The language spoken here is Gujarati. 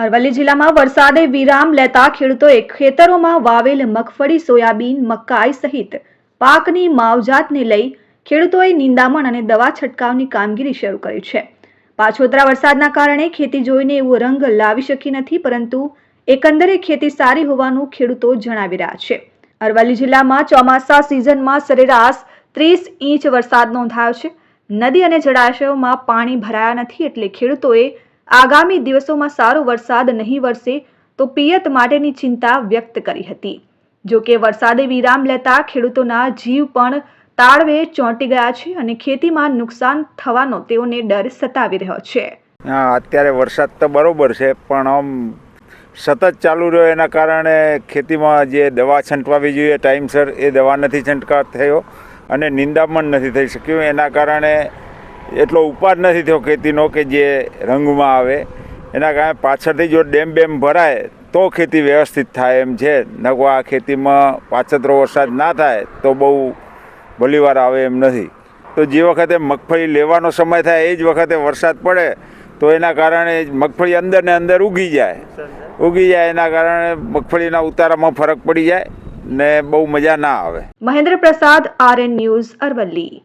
અરવલ્લી જિલ્લામાં વરસાદે વિરામ લેતા ખેડૂતોએ ખેતરોમાં વાવેલ મગફળી, સોયાબીન, મકાઈ સહિત પાકની માવજાતને લઈ ખેડૂતોએ નિંદામણ અને દવા છંટકાવની કામગીરી શરૂ કરી છે. પાછોતરા વરસાદના કારણે ખેતી જોઈને એવો રંગ લાવી શકી નથી, પરંતુ એકંદરે ખેતી સારી હોવાનું ખેડૂતો જણાવી રહ્યા છે. અરવલ્લી જિલ્લામાં ચોમાસા સિઝનમાં સરેરાશ ત્રીસ ઇંચ વરસાદ નોંધાયો છે. નદી અને જળાશયોમાં પાણી ભરાયા નથી એટલે ખેડૂતોએ આગામી દિવસોમાં સારો વરસાદ નહીં વરસે તો પિયત માટેની ચિંતા વ્યક્ત કરી હતી. જો કે વરસાદે વિરામ લેતા ખેડૂતોના જીવ પણ તાળવે ચોંટી ગયા છે અને ખેતીમાં નુકસાન થવાનો તેઓને ડર સતાવી રહ્યો છે. અત્યારે વરસાદ તો બરોબર છે, પણ આમ સતત ચાલુ રહ્યો એના કારણે ખેતીમાં જે દવા છંટવાવી જોઈએ, ટાઈમસર એ દવા નથી છંટકાવ થયો અને નિંદામણ નથી થઈ શક્યું. એના કારણે એટલો ઉપાડ નથી થયો ખેતીનો કે જે રંગમાં આવે. એના કારણે પાછળથી જો ડેમ બેમ ભરાય, તો ખેતી વ્યવસ્થિત થાય એમ છે. નકો આ ખેતીમાં પાછતરો વરસાદ ના થાય, તો બહુ ભલીવાર આવે એમ નથી. તો જે વખતે મગફળી લેવાનો સમય થાય, એ જ વખતે વરસાદ પડે, તો એના કારણે મગફળી અંદર ને અંદર ઉગી જાય. ઉગી જાય, એના કારણે મગફળીના ઉતારામાં ફરક પડી જાય ને બહુ મજા ના આવે. મહેન્દ્ર પ્રસાદ, આરએન ન્યૂઝ અરવલ્લી.